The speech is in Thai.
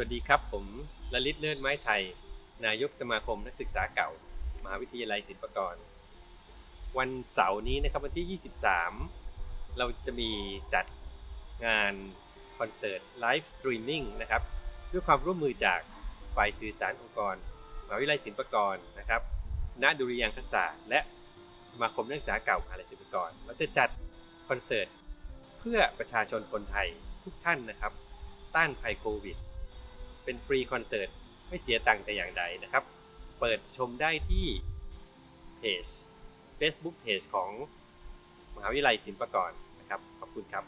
วัสดีครับ ผมลลิตเลื่อนไม้ไทย นายกสมาคมนักศึกษาเก่า มหาวิทยาลัยศิลปากร วันเสาร์นี้นะครับวันที่ 23 เราจะมีจัดงานคอนเสิร์ตไลฟ์สตรีมมิ่งนะครับ ด้วยความร่วมมือจากฝ่ายสื่อสารองค์กร มหาวิทยาลัยศิลปากรนะครับณดุริยางคศาสตร์ และสมาคมนักศึกษาเก่ามหาวิทยาลัยศิลปากรเราจะจัดคอนเสิร์ตเพื่อประชาชนคนไทยทุกท่านนะครับ ต้านภัยโควิด เป็นฟรีคอนเสิร์ตไม่เสียตังค์แต่อย่างใดนะครับ เปิดชมได้ที่เพจ Facebook Page ของมหาวิทยาลัยศิลปากรนะครับ ขอบคุณครับ